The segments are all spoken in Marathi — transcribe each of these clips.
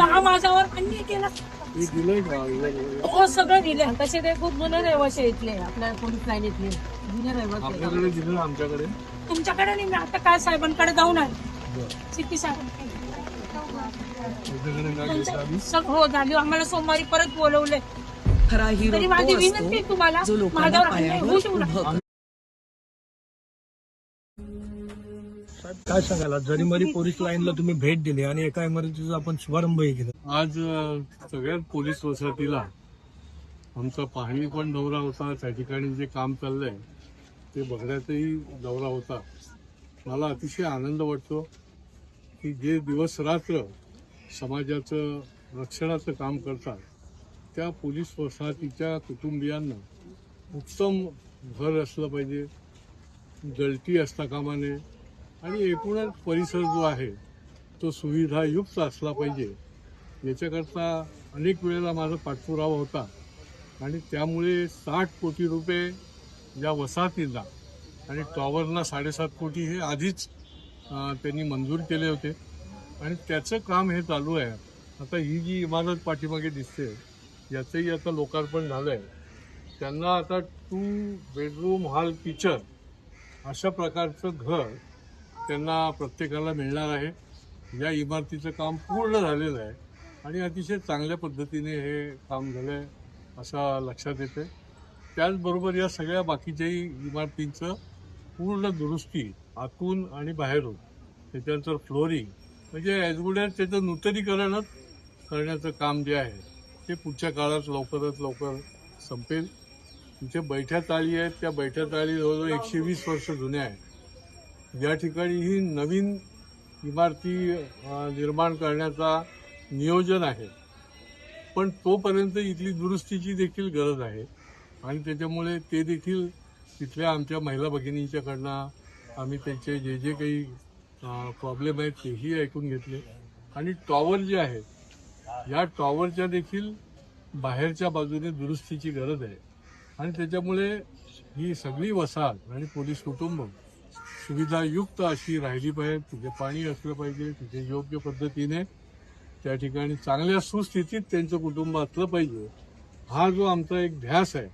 हा माझ्यावर अन्याय केला. हे हो सगळं दिलं तसे ते खूप रहिवासी इथले. आपल्या पोलीस लाईन इथले. जुने रहिवासी आहे. आपल्याकडे दिलं आमच्याकडे? तुमच्याकडे नाही मी आता काय साहेबांकडे जाऊन आले. सिटी साहेबांकडे? सग- हो झाली. आम्हाला सोमवारी परत बोलवले खरा हिरो तरी माझी विनंती तुम्हाला माझ्यावर अन्याय होऊ पायावर साहेब काय सांगायला? जरीमरी पोलीस लाईनला तुम्ही भेट दिली आणि एका इमारतीचा आपण शुभारंभही केला. आज सगळ्यात पोलीस वसाहतीला आमचा पाहणी पण दौरा होता. त्या ठिकाणी जे काम चाललंय ते बघण्याचाही दौरा होता. मला अतिशय आनंद वाटतो की जे दिवस रात्र समाजाचं रक्षणाचं काम करतात त्या पोलीस वसाहतीच्या कुटुंबियांना उत्तम घर असलं पाहिजे जळती असता कामाने आणि एकूणच परिसर जो आहे तो सुविधायुक्त असला पाहिजे. याच्याकरता अनेक वेळेला माझा पाठपुरावा होता. आणि त्यामुळे साठ कोटी रुपये या वसाहतींना आणि टॉवरना साडेसात कोटी हे आधीच त्यांनी मंजूर केले होते. आणि त्याचं काम हे चालू आहे. आता ही जी इमारत पाठीमागे दिसते याचंही आता लोकार्पण झालं आहे त्यांना आता टू बेडरूम हॉल किचन अशा प्रकारचं घर त्यांना प्रत्येकाला मिळणार आहे. या इमारतीचं काम पूर्ण झालेलं आहे. आणि अतिशय चांगल्या पद्धतीने हे काम झालं आहे असं लक्षात येते त्याचबरोबर या सगळ्या बाकीच्याही इमारतींचं पूर्ण दुरुस्ती आतून आणि बाहेरून त्याच्यानंतर फ्लोरिंग म्हणजे ॲज गुड ॲज त्याचं नूतनीकरणच करण्याचं काम जे आहे ते पुढच्या काळात लवकरात लवकर संपेल. तिथे बैठ्या ताळी आहेत. त्या बैठ्या ताळी जवळजवळ एकशे वीस वर्ष जुन्या आहेत. या ठिकाणी ही नवीन इमारती निर्माण करण्याचा नियोजन आहे. पण तोपर्यंत इथली दुरुस्तीची देखील गरज आहे. आणि त्याच्यामुळे ते देखील तिथल्या आमच्या महिला भगिनींच्याकडनं आम्ही त्यांचे जे जे काही प्रॉब्लेम आहेत तेही ऐकून घेतले. आणि टॉवर जे आहेत या टॉवरच्या देखील बाहेरच्या बाजूने दुरुस्तीची गरज आहे. आणि त्याच्यामुळे ही सगळी वसाहत आणि पोलीस कुटुंब सुविधायुक्त अशी राहिली पाहिजे तिथे पाणी असलं पाहिजे तिथे योग्य पद्धतीने त्या ठिकाणी चांगल्या सुस्थितीत त्यांचं कुटुंब असलं पाहिजे. हा जो आमचा एक ध्यास आहे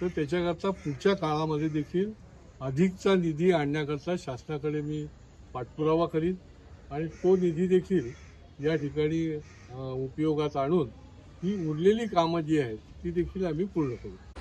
तर त्याच्याकरता पुढच्या काळामध्ये देखील अधिकचा निधी आणण्याकरता शासनाकडे मी पाठपुरावा करीन आणि तो निधी देखील या ठिकाणी उपयोगात आणून ही उरलेली कामं जी आहेत ती देखील आम्ही पूर्ण करू.